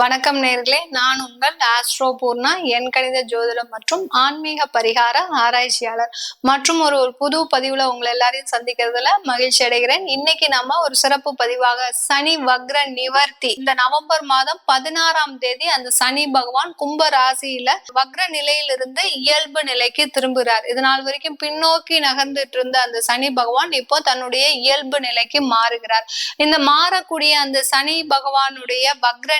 வணக்கம் நேர்களே. நான் உங்கள் ஆஸ்ட்ரோ பூர்ணா என் கணித ஜோதிடம் மற்றும் ஆன்மீக பரிகார ஆராய்ச்சியாளர். மற்றும் ஒரு ஒரு புது பதிவுல உங்களை எல்லாரையும் சந்திக்கிறதுல மகிழ்ச்சி அடைகிறேன். இன்னைக்கு நம்ம ஒரு சிறப்பு பதிவாக சனி வக்ர நிவர்த்தி. இந்த நவம்பர் மாதம் பதினாறாம் தேதி அந்த சனி பகவான் கும்ப ராசியில வக்ர நிலையிலிருந்து இயல்பு நிலைக்கு திரும்புகிறார் இது நாள் வரைக்கும் பின்னோக்கி நகர்ந்துட்டு இருந்த அந்த சனி பகவான் இப்போ தன்னுடைய இயல்பு நிலைக்கு மாறுகிறார். இந்த மாறக்கூடிய அந்த சனி பகவானுடைய வக்ர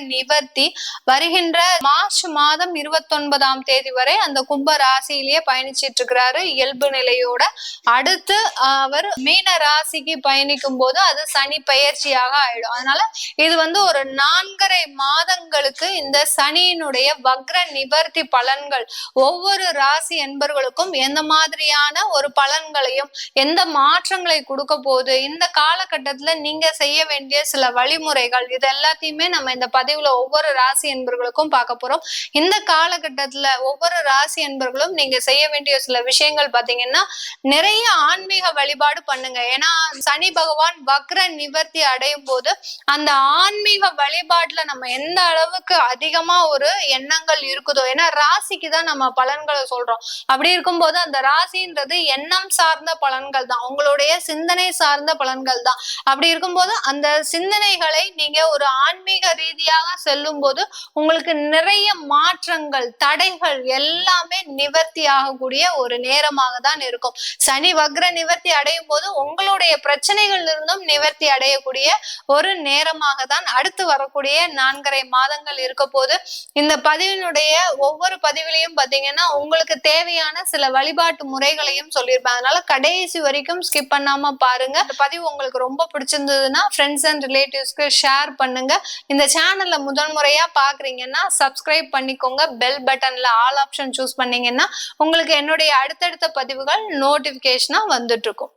நிகழ்த்தி வருகின்ற மார்ச் மாதம் இருபத்தொன்பதாம் தேதி வரை அந்த கும்ப ராசியிலேயே பயணிச்சிட்டு இருக்கிறாரு. இயல்பு நிலையோட அடுத்து அவர் மீன ராசிக்கு பயணிக்கும் போது அது சனி பயிற்சியாக ஆயிடும். அதனால இது வந்து ஒரு நான்கரை மாத மாதங்களுக்கு இந்த சனியினுடைய வக்ர நிவர்த்தி பலன்கள் ஒவ்வொரு ராசி என்பர்களுக்கும் எந்த மாதிரியான ஒரு பலன்களையும் எந்த மாற்றங்களை கொடுக்க போகுது இந்த காலகட்டத்துல நீங்க செய்ய வேண்டிய சில வழிமுறைகள் இது எல்லாத்தையுமே நம்ம இந்த பதிவுல ஒவ்வொரு ராசி என்பர்களுக்கும் பார்க்க போறோம். இந்த காலகட்டத்துல ஒவ்வொரு ராசி என்பர்களும் நீங்க செய்ய வேண்டிய சில விஷயங்கள் பாத்தீங்கன்னா நிறைய ஆன்மீக வழிபாடு பண்ணுங்க. ஏன்னா சனி பகவான் வக்ர நிவர்த்தி அடையும் போது அந்த ஆன்மீக வழிபாட்டுல நம்ம எந்த அளவு அளவுக்கு அதிகமா ஒரு எண்ணங்கள் இருக்குதோ? ஏன்னா ராசிக்கு தான் நம்ம பலன்களை சொல்றோம். அப்படி இருக்கும்போது அந்த ராசின்றது எண்ணம் சார்ந்த பலன்கள் தான். உங்களுடைய சிந்தனை சார்ந்த பலன்கள் தான். அப்படி இருக்கும்போது அந்த சிந்தனைகளை நீங்க ஒரு ஆன்மீக ரீதியாக செல்லும் போது உங்களுக்கு நிறைய மாற்றங்கள் தடைகள் எல்லாமே நிவர்த்தி ஆகக்கூடிய ஒரு நேரமாக தான் இருக்கும். சனி வக்ர நிவர்த்தி அடையும் போது உங்களுடைய பிரச்சனைகள் இருந்தும் நிவர்த்தி அடையக்கூடிய ஒரு நேரமாக தான் அடுத்து வரக்கூடிய நான்கரை மாதங்கள் இருக்க போது இந்த பதிவினுடைய ஒவ்வொரு பதிவிலையும் பாத்தீங்கன்னா உங்களுக்கு தேவையான சில வழிபாட்டு முறைகளையும் சொல்லியிருப்பேன் அதனால கடைசி வரைக்கும் ஸ்கிப் பண்ணாம பாருங்க. இந்த பதிவு உங்களுக்கு ரொம்ப பிடிச்சிருந்ததுன்னா ஃப்ரெண்ட்ஸ் அண்ட் ரிலேட்டிவ்ஸ்க்கு ஷேர் பண்ணுங்க. இந்த சேனல்ல முதல் முறையா பாக்குறீங்கன்னா சப்ஸ்கிரைப் பண்ணிக்கோங்க. பெல் பட்டன்ல ஆல் ஆப்ஷன் சூஸ் பண்ணீங்கன்னா உங்களுக்கு என்னுடைய அடுத்தடுத்த பதிவுகள் நோட்டிபிகேஷனா வந்துட்டு இருக்கும்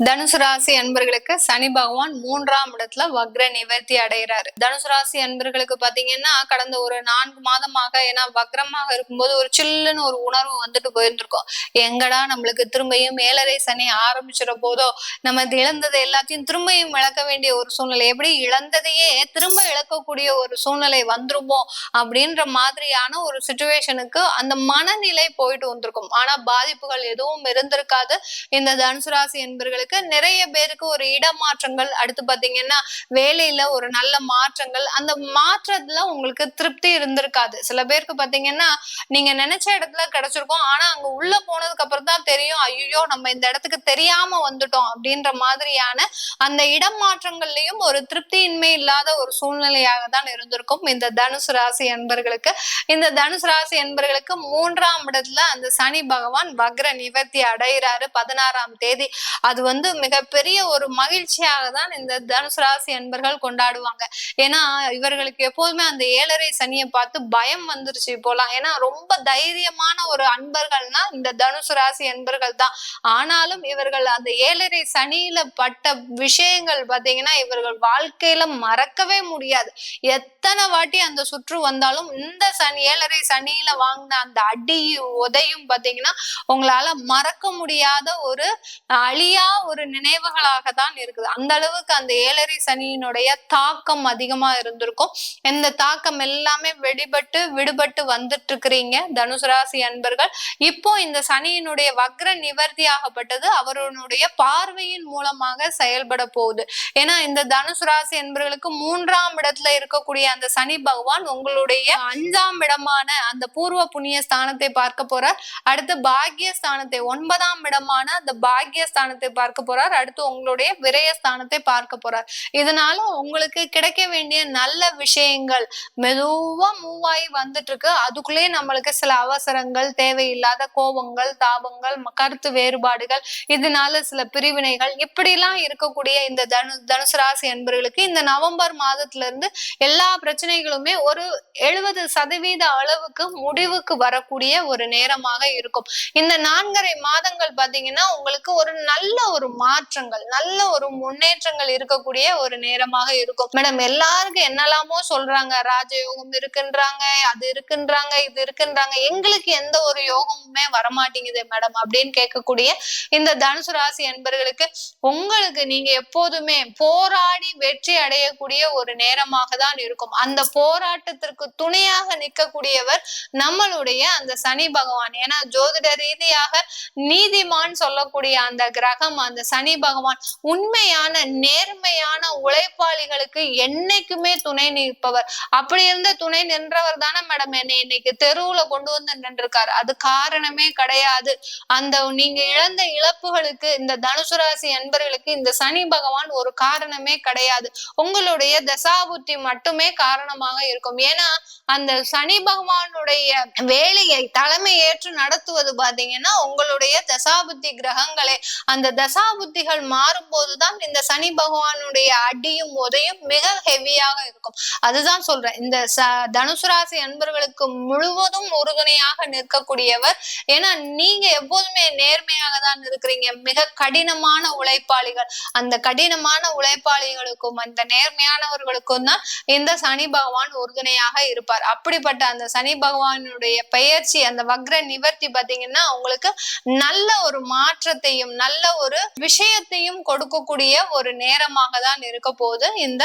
தனுசு ராசி அன்பர்களுக்கு சனி பகவான் மூன்றாம் இடத்துல வக்ர நிவர்த்தி அடைகிறாரு தனுசு ராசி அன்பர்களுக்கு பாத்தீங்கன்னா கடந்த ஒரு நான்கு மாதமாக ஏன்னா வக்ரமாக இருக்கும்போது ஒரு சில்லுன்னு ஒரு உணர்வு வந்துட்டு போயிருந்திருக்கும். எங்கடா நம்மளுக்கு திரும்பியும் மேலரை சனி ஆரம்பிச்சிட போதோ நம்ம இழந்ததை எல்லாத்தையும் திரும்பியும் இழக்க வேண்டிய ஒரு சூழ்நிலை எப்படி இழந்ததையே திரும்ப இழக்கக்கூடிய ஒரு சூழ்நிலை வந்துருமோ அப்படின்ற மாதிரியான ஒரு சுச்சுவேஷனுக்கு அந்த மனநிலை போயிட்டு வந்திருக்கும். ஆனா பாதிப்புகள் எதுவும் இருந்திருக்காது. இந்த தனுசு ராசி என்பர்களுக்கு இருக்கு. நிறைய பேருக்கு ஒரு இடமாற்றங்கள் அடுத்து பாத்தீங்கன்னா வேலையில ஒரு நல்ல மாற்றங்கள். அந்த மாற்றத்துல உங்களுக்கு திருப்தி இருந்திருக்காது. சில பேருக்கு பாத்தீங்கன்னா நீங்க நினைச்ச இடத்துல கிடைச்சிருக்கும். ஆனா அங்க உள்ள போனதுக்கு அப்புறம் தான் தெரியும். ஐயோ நம்ம இந்த இடத்துக்கு தெரியாம வந்துட்டோம் அப்படின்ற மாதிரியான அந்த இடம் மாற்றங்கள்லயும் ஒரு திருப்தியின்மை இல்லாத ஒரு சூழ்நிலையாக தான் இருந்திருக்கும். இந்த தனுசு ராசி என்பர்களுக்கு இந்த தனுசு ராசி என்பர்களுக்கு மூன்றாம் இடத்துல அந்த சனி பகவான் வக்ர நிவர்த்தி அடைகிறாரு பதினாறாம் தேதி. அது வந்து வந்து மிகப்பெரிய ஒரு மகிழ்ச்சியாக தான் இந்த தனுசு ராசி அன்பர்கள் கொண்டாடுவாங்க. ஏன்னா இவர்களுக்கு எப்போதுமே அந்த ஏழரை சனியை பார்த்து பயம் வந்துருச்சு போலாம் ஏன்னா ரொம்ப தைரியமான ஒரு அன்பர்கள்னா இந்த தனுசு ராசி என்பர்கள் தான் ஆனாலும் இவர்கள் அந்த ஏழரை சனியில பட்ட விஷயங்கள் பாத்தீங்கன்னா இவர்கள் வாழ்க்கையில மறக்கவே முடியாது. எத்தனை வாட்டி அந்த சுற்று வந்தாலும் இந்த சனி ஏழரை சனியில வாங்கின அந்த அடி உதையும் பாத்தீங்கன்னா உங்களால மறக்க முடியாத ஒரு அழியா ஒரு நினைவுகளாக தான் இருக்குது. அந்த அளவுக்கு அந்த ஏழரை சனியினுடைய தாக்கம் அதிகமா இருந்திருக்கும். இந்த தாக்கம் எல்லாமே வெடிபட்டு விடுபட்டு வந்துட்டு இருக்கிறீங்க தனுசு ராசி அன்பர்கள். இப்போ இந்த சனியினுடைய வக்ர நிவர்த்தி ஆகப்பட்டது. அவருடைய பார்வையின் மூலமாக செயல்பட போகுது. ஏன்னா இந்த தனுசு ராசி என்பவர்களுக்கு மூன்றாம் இடத்துல இருக்கக்கூடிய அந்த சனி பகவான் உங்களுடைய அஞ்சாம் இடமான அந்த பூர்வ புண்ணிய ஸ்தானத்தை பார்க்க போறார். அடுத்து பாக்கிய ஸ்தானத்தை ஒன்பதாம் இடமான அந்த பாக்கிய ஸ்தானத்தை பார்க்க போறார். அடுத்து உங்களுடைய விரய ஸ்தானத்தை பார்க்க போறார். இதனால உங்களுக்கு கிடைக்க வேண்டிய நல்ல விஷயங்கள் மெதுவா மூவ் ஆகி வந்துட்டு இருக்கு அதுக்குள்ளேயே நம்மளுக்கு சில அவசரங்கள் தேவையில்லாத கோபங்கள் தாபங்கள் கருத்து வேறுபாடுகள் இதனால சில பிரிவினைகள் இப்படிலாம் இருக்கக்கூடிய இந்த தனு தனுசு ராசி என்பவர்களுக்கு இந்த நவம்பர் மாதத்துல இருந்து எல்லா பிரச்சனைகளுமே ஒரு எழுபது சதவீத அளவுக்கு முடிவுக்கு வரக்கூடிய ஒரு நேரமாக இருக்கும். இந்த நான்கரை மாதங்கள் பாத்தீங்கன்னா உங்களுக்கு ஒரு நல்ல ஒரு மாற்றங்கள் நல்ல ஒரு முன்னேற்றங்கள் இருக்கக்கூடிய ஒரு நேரமாக இருக்கும். மேடம் எல்லாருக்கும் என்னெல்லாமோ சொல்றாங்க. ராஜயோகம் இருக்குன்றாங்க அது இருக்குன்றாங்க இது இருக்குன்றாங்க. எங்களுக்கு எந்த ஒரு யோகமுமே வரமாட்டேங்குது மேடம் அப்படின்னு கேட்கக்கூடிய இந்த தனுசு ராசி என்பர்களுக்கு உங்களுக்கு நீங்க எப்போதுமே போராடி வெற்றி அடையக்கூடிய ஒரு நேரமாக தான் இருக்கும். அந்த போராட்டத்திற்கு துணையாக நிற்கக்கூடியவர் நம்மளுடைய அந்த சனி பகவான். ஏன்னா ஜோதிட ரீதியாக நீதிமான் சொல்லக்கூடிய அந்த கிரகம் அந்த சனி பகவான் உண்மையான நேர்மையான உழைப்பாளிகளுக்கு என்னைக்குமே துணை நிற்பவர். அப்படி இருந்த துணை நின்றவர் தானே மேடம் என்னை இன்னைக்கு தெருவுல கொண்டு வந்து நின்றிருக்காரு. அது காரணமே கிடையாது. அந்த நீங்க இழந்த இழப்புகளுக்கு இந்த தனுசு ராசி என்பர்களுக்கு இந்த சனி பகவான் ஒரு காரணமே கிடையாது. உங்களுடைய தசாபுத்தி மட்டுமே காரணமாக இருக்கும். ஏன்னா அந்த சனி பகவானுடைய வேலையை தலைமை ஏற்று நடத்துவது பாத்தீங்கன்னா உங்களுடைய தசாபுத்தி கிரகங்களே. அந்த தசாபுத்திகள் மாறும் போதுதான் இந்த சனி பகவான் பகவானுடைய அடியும் உதையும் மிக ஹெவியாக இருக்கும். அதுதான் சொல்றேன். இந்த ச தனுசு ராசி அன்பர்களுக்கு முழுவதும் உறுதுணையாக நிற்கக்கூடியவர். ஏன்னா நீங்க எப்போதுமே நேர்மையாக தான் இருக்கிறீங்க. மிக கடினமான உழைப்பாளிகள். அந்த கடினமான உழைப்பாளிகளுக்கும் அந்த நேர்மையானவர்களுக்கும் தான் இந்த சனி பகவான் உறுதுணையாக இருப்பார். அப்படிப்பட்ட அந்த சனி பகவானுடைய பெயர்ச்சி அந்த வக்ர நிவர்த்தி பாத்தீங்கன்னா உங்களுக்கு நல்ல ஒரு மாற்றத்தையும் நல்ல ஒரு விஷயத்தையும் கொடுக்கக்கூடிய ஒரு நேரமாக தான் இருக்க போகுது. இந்த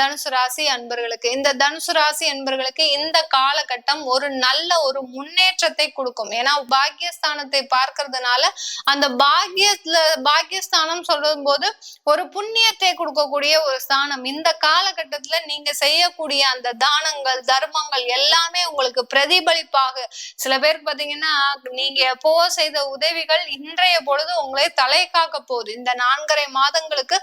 தனுசு ராசி அன்பர்களுக்கு. இந்த தனுசு ராசி அன்பர்களுக்கு இந்த காலகட்டம் ஒரு நல்ல ஒரு முன்னேற்றத்தை கொடுக்கும். ஏன்னா பாக்கியஸ்தானத்தை பார்க்கறதுனால அந்த பாக்கியத்துல பாக்கியஸ்தானம் சொல்லும் போது ஒரு புண்ணியத்தை கொடுக்கக்கூடிய ஒரு ஸ்தானம். இந்த காலகட்டத்துல நீங்க செய்யக்கூடிய அந்த தானங்கள் தர்மங்கள் எல்லாமே உங்களுக்கு பிரதிபலிப்பாக. சில பேருக்கு பாத்தீங்கன்னா நீங்க எப்போ செய்த உதவிகள் இன்றைய பொழுது உங்களை தலை காக்க போகுது. இந்த நான்கரை மாதங்களுக்கு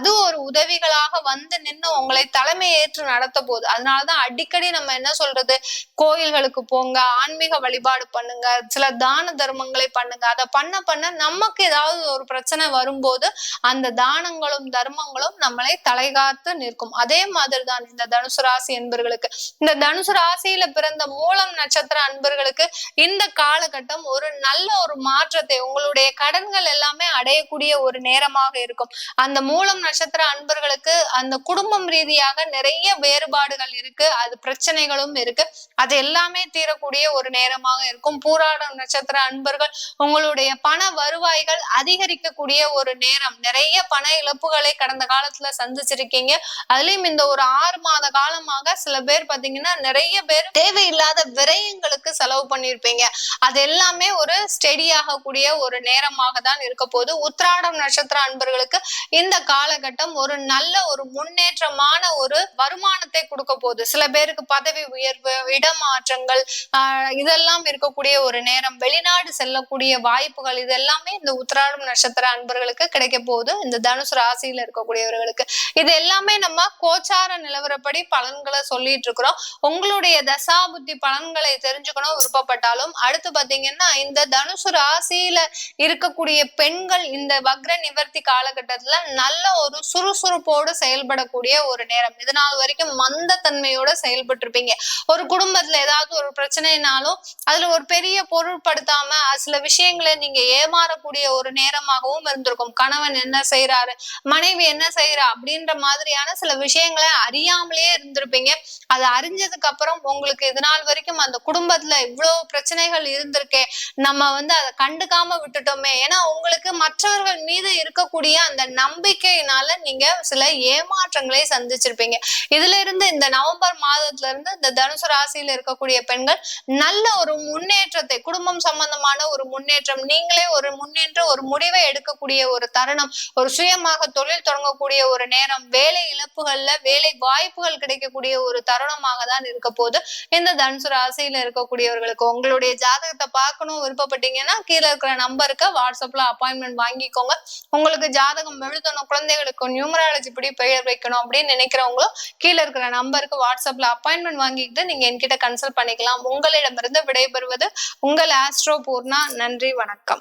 அது ஒரு உதவிகளாக வந்து நின்று உங்களை தலைமை ஏற்று நடத்த போகுது அதனாலதான் அடிக்கடி நம்ம என்ன சொல்றது? கோயில்களுக்கு போங்க ஆன்மீக வழிபாடு பண்ணுங்க சில தான தர்மங்களை பண்ணுங்க. அதை பண்ண பண்ண நமக்கு ஏதாவது ஒரு பிரச்சனை வரும்போது அந்த தானங்களும் தர்மங்களும் நம்மளை தலைகாத்து நிற்கும். அதே மாதிரிதான் இந்த தனுசு ராசி என்பர்களுக்கு இந்த தனுசு ராசியில பிறந்த மூலம் நட்சத்திர அன்பர்களுக்கு இந்த காலகட்டம் ஒரு நல்ல ஒரு மாற்றத்தை உங்களுடைய கடன்கள் எல்லாமே அடையக்கூடிய ஒரு நேரமாக இருக்கும். அந்த மூலம் நட்சத்திர அன்பர்களுக்கு அந்த குடும்பம் ரீதியாக நிறைய வேறுபாடுகள் இருக்கு. அது பிரச்சனைகளும் இருக்கு. அது எல்லாமே தீரக்கூடிய ஒரு நேரமாக இருக்கும். பூராடம் நட்சத்திர அன்பர்கள் உங்களுடைய பண வருவாய்கள் அதிகரிக்கக்கூடிய ஒரு நேரம். நிறைய பண இழப்புகளை கடந்த காலத்துல சந்திச்சிருக்கீங்க. அதுலயும் இந்த ஒரு ஆறு மாத காலமாக சில பேர் பாத்தீங்கன்னா நிறைய பேர் தேவையில்லாத விரயங்களுக்கு செலவு பண்ணிருப்பீங்க. அது எல்லாமே ஒரு ஸ்டெடி ஆகக்கூடிய ஒரு நேரமாக தான் இருக்க போது உத்ராடம் நட்சத்திர அன்பர்களுக்கு இந்த கால காலகட்டம் ஒரு நல்ல ஒரு முன்னேற்றமான ஒரு வருமானத்தை கொடுக்க போகுது. சில பேருக்கு பதவி உயர்வு இடமாற்றங்கள் ஆஹ் இதெல்லாம் இருக்கக்கூடிய ஒரு நேரம் வெளிநாடு செல்லக்கூடிய வாய்ப்புகள் இது எல்லாமே இந்த உத்திராடம் நட்சத்திர அன்பர்களுக்கு கிடைக்க போகுது. இந்த தனுசு ராசியில இருக்கக்கூடியவர்களுக்கு. இது எல்லாமே நம்ம கோச்சார நிலவரப்படி பலன்களை சொல்லிட்டு இருக்கிறோம். உங்களுடைய தசாபுத்தி பலன்களை தெரிஞ்சுக்கணும் விருப்பப்பட்டாலும். அடுத்து பாத்தீங்கன்னா இந்த தனுசு ராசியில இருக்கக்கூடிய பெண்கள் இந்த வக்ர நிவர்த்தி காலகட்டத்துல நல்ல ஒரு சுறுசுறுப்போடு செயல்படக்கூடிய ஒரு நேரம். இது நாள் வரைக்கும் மந்த தன்மையோட செயல்பட்டு இருப்பீங்க ஒரு குடும்பத்துல ஏதாவது ஒரு பிரச்சனைனாலும் அதுல ஒரு பெரிய பொருட்படுத்தாம சில விஷயங்களை நீங்க ஏமாறக்கூடிய ஒரு நேரமாகவும் இருந்திருக்கும். கணவன் என்ன செய்யறாரு மனைவி என்ன செய்யறா அப்படின்ற மாதிரியான சில விஷயங்களை அறியாமலே இருந்திருப்பீங்க. அதை அறிஞ்சதுக்கு அப்புறம் உங்களுக்கு இது நாள் வரைக்கும் அந்த குடும்பத்துல இவ்வளவு பிரச்சனைகள் இருந்திருக்கே. நம்ம வந்து அதை கண்டுக்காம விட்டுட்டோமே. ஏன்னா உங்களுக்கு மற்றவர்கள் மீது இருக்கக்கூடிய அந்த நம்பிக்கையினால் நீங்க சில ஏமாற்றங்களை சந்திச்சிருப்பீங்க. இதுல இருந்து இந்த நவம்பர் மாதத்துல இருந்து இந்த தனுசு ராசியில இருக்கக்கூடிய பெண்கள் நல்ல ஒரு முன்னேற்றத்தை குடும்பம் சம்பந்தமான ஒரு முன்னேற்றம் நீங்களே ஒரு முன்னேற்ற ஒரு முடிவை எடுக்கக்கூடிய ஒரு தருணம் ஒரு சுயமாக தொழில் தொடங்கக்கூடிய ஒரு நேரம் வேலை இழப்புகள்ல வேலை வாய்ப்புகள் கிடைக்கக்கூடிய ஒரு தருணமாக தான் இருக்க போது இந்த தனுசு ராசியில இருக்கக்கூடியவர்களுக்கு உங்களுடைய ஜாதகத்தை பார்க்கணும் விருப்பப்பட்டீங்கன்னா கீழே இருக்கிற நம்பருக்கு வாட்ஸ்அப்ல அப்பாயின்மெண்ட் வாங்கிக்கோங்க. உங்களுக்கு ஜாதகம் எழுதணும் குழந்தைகளுக்கு நியூமராலஜி படி பெயர் வைக்கணும் அப்படின்னு நினைக்கிறவங்களும் கீழே இருக்கிற நம்பருக்கு வாட்ஸ்அப்ல அப்பாயின்மெண்ட் வாங்கிக்கிட்டு நீங்க என்கிட்ட கன்சல்ட் பண்ணிக்கலாம். உங்களிடமிருந்து விடைபெறுவது உங்கள் ஆஸ்ட்ரோ பூர்ணா நன்றி வணக்கம்.